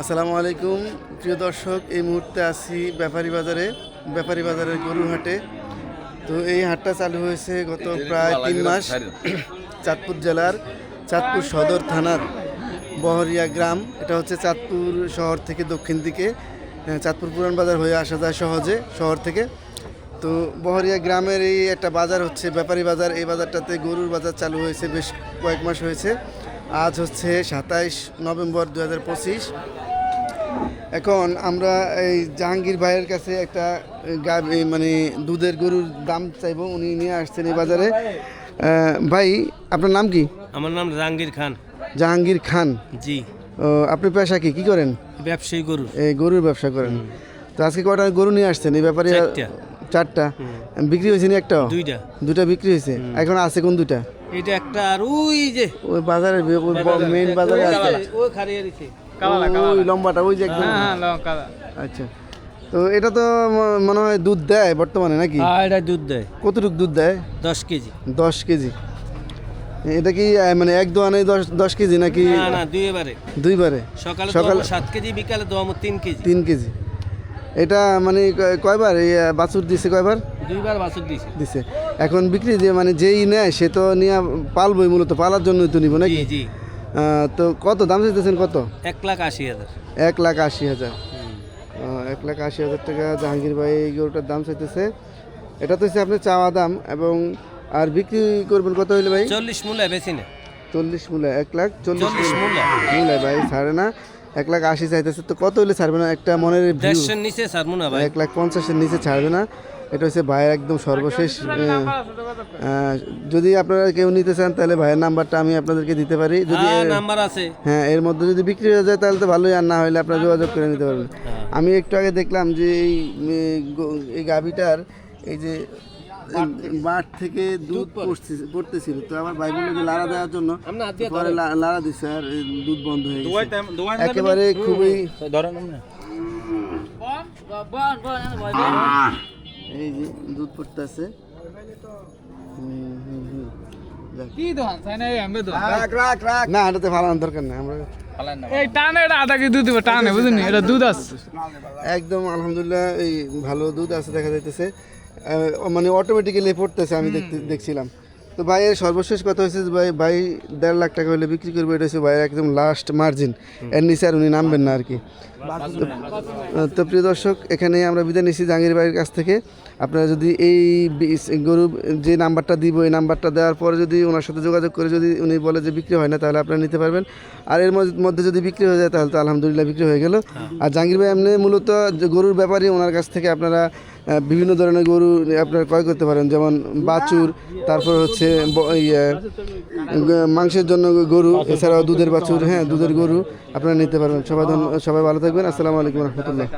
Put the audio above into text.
আসসালামু আলাইকুম। প্রিয় দর্শক, এই মুহূর্তে আছি ব্যাপারী বাজারে, ব্যাপারী বাজারের গরুর হাটে তো এই হাটটা চালু হয়েছে গত প্রায় তিন মাস চাঁদপুর জেলার চাঁদপুর সদর থানার বহরিয়া গ্রাম। এটা হচ্ছে চাঁদপুর শহর থেকে দক্ষিণ দিকে। চাঁদপুর পুরান বাজার হয়ে আসা যায় সহজে শহর থেকে। তো বহরিয়া গ্রামের এই একটা বাজার হচ্ছে ব্যাপারী বাজার। এই বাজারটাতে গরুর বাজার চালু হয়েছে বেশ কয়েক মাস হয়েছে। আজ হচ্ছে সাতাইশ নভেম্বর দু হাজার পঁচিশ। এখন আমরা এই জাহাঙ্গীর ভাইয়ের কাছে একটা গা- এই মানে দুধের গরুর দাম চাইব। উনি নিয়ে আসছেন এই বাজারে। ভাই আপনার নাম কি? আমার নাম জাহাঙ্গীর খান। জাহাঙ্গীর খান। জি। ও, আপনি পেশা কি? কি করেন? ব্যবসায়ী গরু এই গরুর ব্যবসা করেন। তো আজকে কটা গরু নিয়ে আসছেন? এই ব্যাপারে চারটা। চারটা। বিক্রি হয়েছে নি একটা দুইটা। দুটা বিক্রি হয়েছে। এখন আছে কোন দুটা এটা একটা আর ওই যে ওই বাজারে মেইন বাজারে আছে। ওই দিছে। ওই লম্বাটা ওই যে একদম। হ্যাঁ হ্যাঁ আচ্ছা। তো এটা তো মনে হয় দুধ দেয় বর্তমানে নাকি? আর এটা দুধ দেয়। কতটুক দুধ দেয়? দশ কেজি। দশ কেজি। এটা কি মানে এক দোয়ানে দশ দশ কেজি নাকি? না না দুইবারে দুইবারে সকালে সকাল সাত কেজি বিকালে দোয়ামো তিন কেজি। তিন কেজি। এটা মানে কয়বার? এই বাছুর দিছে কয়বার? দুইবার বাছুর দিছে। দিছে। এখন বিক্রি দিয়ে মানে যেই নেয় সে তো নিয়ে পালবই মূলত পালার জন্যই তো নিব নাকি? জি তো কত দাম চাইতেছেন কত? এক লাখ আশি হাজার। এক লাখ আশি হাজার। এক লাখ আশি হাজার টাকা জাহাঙ্গীর ভাই এই গরুটার দাম চাইতেছে। এটা তো হচ্ছে আপনার চাওয়া দাম এবং আর বিক্রি করবেন কত হইলে ভাই? চল্লিশ মূল্যে বেশি না। চল্লিশ মূল্য এক লাখ চল্লিশ চল্লিশ মূল্য। মূল্য ভাই ছাড়ে না। এক লাখ আশি চাইতেছে। তো কত হইলে ছাড়বে না? একটা মনের ভিউ নিচে সারমু না ভাই। এক লাখ পঞ্চাশের নিচে ছাড়বে না। এটা হচ্ছে ভাইয়ের একদম সর্বশেষ আহ, আহ, যদি আপনারা কেউ নিতে চান তাহলে ভাইয়ের নাম্বারটা আমি আপনাদেরকে দিতে পারি। যদি হ্যাঁ এর- নাম্বার আছে। হ্যাঁ এর মধ্যে যদি বিক্রি হয়ে যায় তাহলে তো ভালোই। আর না হলে আপনারা যোগাযোগ করে নিতে পারবেন। আমি একটু আগে দেখলাম যে এই গাভিটার এই যে মাঠ থেকে দুধ পড়তেছিল। তো আমার ভাই যে লাড়া দেওয়ার জন্য পরে লাড়া দিচ্ছে আর দুধ বন্ধ হয়ে গেছে। একেবারে খুবই এই যে দুধ পড়তেছে। না এটাতে ফালানোর দরকার নেই আমরা এই টানে এটা আধা কেজি দুধ দিব টানে বুঝলি? এটা দুধ আছে। একদম আলহামদুলিল্লাহ এই ভালো দুধ আছে দেখা যাইতেছে। মানে অটোমেটিক্যালি পড়তেছে আমি দেখতে দেখছিলাম। তো ভাইয়ের সর্বশেষ কথা হয়েছে যে ভাই ভাই দেড় লাখ টাকা হলে বিক্রি করবে এটা হচ্ছে ভাইয়ের একদম লাস্ট মার্জিন এর নিচে আর উনি নামবেন না আর কি। তো- প্রিয় দর্শক এখানে আমরা বিদায় নিচ্ছি জাহাঙ্গীর ভাইয়ের কাছ থেকে। আপনারা যদি এই গরু যে নাম্বারটা দিব এই নাম্বারটা দেওয়ার পরে যদি ওনার সাথে যোগাযোগ করে যদি উনি বলে যে বিক্রি হয় না তাহলে আপনারা নিতে পারবেন। আর এর মধ্যে- যদি বিক্রি হয়ে যায় তাহলে তো আলহামদুলিল্লাহ বিক্রি হয়ে গেল। আর জাহাঙ্গীর ভাই এমনি মূলত গরুর ব্যাপারে ওনার কাছ থেকে আপনারা বিভিন্ন ধরনের গরু আপনারা ক্রয় করতে পারেন যেমন বাছুর তারপর হচ্ছে ইয়ে, মাংসের জন্য গরু এছাড়াও দুধের বাছুর হ্যাঁ দুধের গরু আপনারা নিতে পারবেন। সবাই সবাই ভালো থাকবেন। আসসালামু আলাইকুম রহমতুল্লাহ।